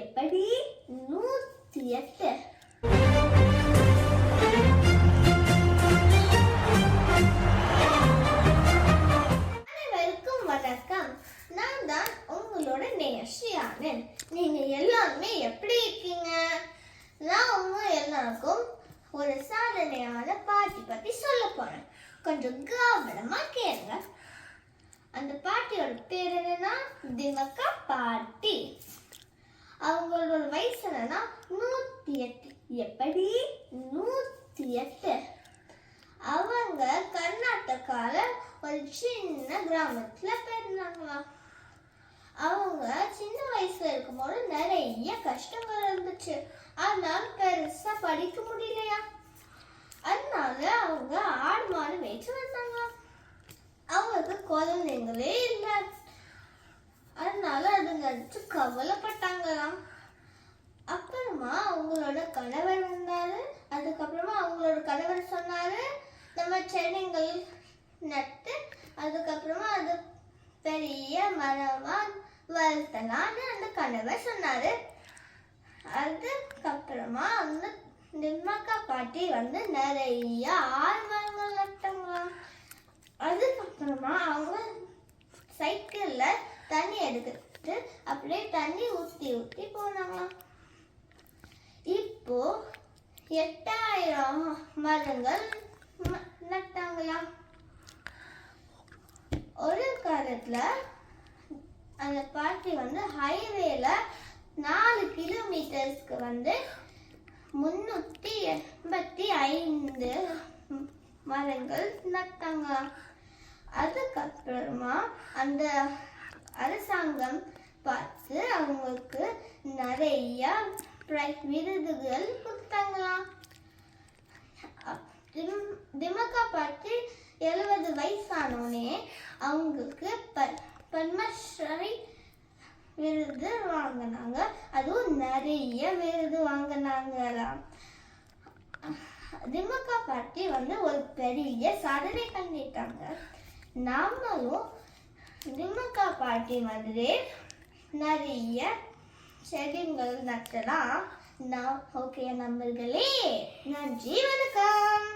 எப்படி? நூத்தி எட்டு. அனைவருக்கும் வணக்கம். நான் தான் உங்களோட நேயஸ்ரீ ஆனந்த் நீங்க எல்லாருமே எப்படி இருக்கீங்க? நான் உங்க எல்லாருக்கும் ஒரு சாதனையான பாட்டி பத்தி சொல்ல போறேன். கொஞ்சம் கவனமா கேளுங்க. அந்த பாட்டியோட பேர் என்னன்னா திமக்கா பாட்டி. அவங்களோட வயசு என்னன்னா நூத்தி எட்டு. எப்படி? நூத்தி எட்டு. அவங்க கர்நாடகால ஒரு சின்ன கிராமத்துல பிறந்தாங்களாம் அவங்க சின்ன வயசுல இருக்கும்போது நிறைய கஷ்டங்கள் இருந்துச்சு. அதனால பெருசா படிக்க முடியலையா? அதனால அவங்க ஆடு மாடு மேய்ச்சி வந்தாங்க. அவங்களுக்கு குழந்தைங்களே இல்லை. அதனால அதுங்க நினைச்சு கவலைப்பட்டாங்களாம். அப்புறமா அவங்களோட கணவர் வந்தாரு. அதுக்கப்புறமா அவங்களோட கணவர் சொன்னாரு நம்ம செடிகள் நட்டு அதுக்கப்புறமா அது பெரிய மரமா வளர்த்தலான்னு அந்த கணவர் சொன்னாரு. அதுக்கப்புறமா அந்த நிம்மக்கா பாட்டி வந்து நிறைய ஆழ்மரங்கள் நட்டாங்களாம். அதுக்கப்புறமா அவங்க சைக்கிள்ல தண்ணி எடுத்துட்டு அப்படியே தண்ணி ஊத்தி ஊற்றி போனாங்களாம் இப்போ எட்டாயிரம் மரங்கள் நட்டாங்களாம் ஒரு காலத்துல அந்த பாட்டி வந்து ஹைவேல நாலு கிலோமீட்டர்ஸ்க்கு வந்து முன்னூத்தி எண்பத்தி ஐந்து மரங்கள் நட்டாங்க. அதுக்கப்புறமா அந்த அரசு பார்த்து அவங்களுக்கு நிறைய விருதுகள் கொடுத்தாங்களாம். அப்- திமுக பார்த்து எழுபது வயசானோடனே அவங்களுக்கு பத்மஸ்ரீ விருது வாங்கினாங்க. அதுவும் நிறைய விருது வாங்கினாங்களாம். திமுக பார்ட்டி வந்து ஒரு பெரிய சாதனை பண்ணிட்டாங்க. நாமளும் திமுக பார்ட்டி மாதிரி நிறைய செடிகள் நட்டலாம் நான் ஓகே நண்பர்களே நன்றி வணக்கம்.